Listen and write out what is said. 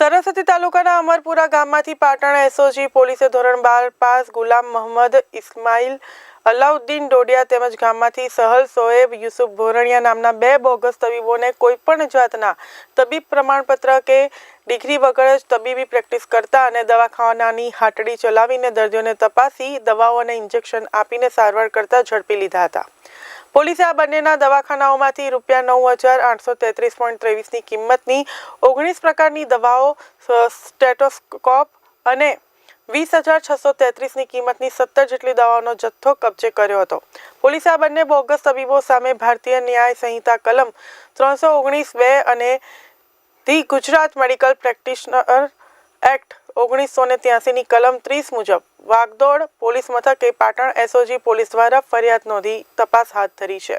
સરસ્વતી તાલુકાના અમરપુરા ગામમાંથી પાટણ એસઓજી પોલીસે ધોરણ બાર પાસ ગુલામ મોહમ્મદ ઇસ્માઇલ અલાઉદ્દીન ડોડિયા તેમજ ગામમાંથી સહલ સોએબ, યુસુફ ભોરણિયા નામના બે બોગસ તબીબોને કોઈપણ જાતના તબીબ પ્રમાણપત્ર કે ડિગ્રી વગર જ તબીબી પ્રેક્ટિસ કરતા અને દવાખાનાની હાટડી ચલાવીને દર્દીઓને તપાસી, દવાઓ અને ઇન્જેક્શન આપીને સારવાર કરતા ઝડપી લીધા હતા. પોલીસે આ બંનેના દવાખાનાઓમાંથી રૂપિયા નવ હજાર આઠસો તેત્રીસ પોઈન્ટ ત્રેવીસની કિંમતની ઓગણીસ પ્રકારની દવાઓ સ્ટેટોસ્કોપ અને વીસ હજાર છસો તેત્રીસની કિંમતની સત્તર જેટલી દવાઓનો જથ્થો કબજે કર્યો હતો. પોલીસે આ બંને બોગસ તબીબો સામે ભારતીય ન્યાય સંહિતા કલમ ત્રણસો ઓગણીસ બે અને the Gujarat medical practitioner act ઓગણીસો ને ત્યાસીની કલમ ત્રીસ મુજબ વાગદોડ પોલીસ મથકે પાટણ એસઓજી પોલીસ દ્વારા ફરિયાદ નોંધી તપાસ હાથ ધરી છે.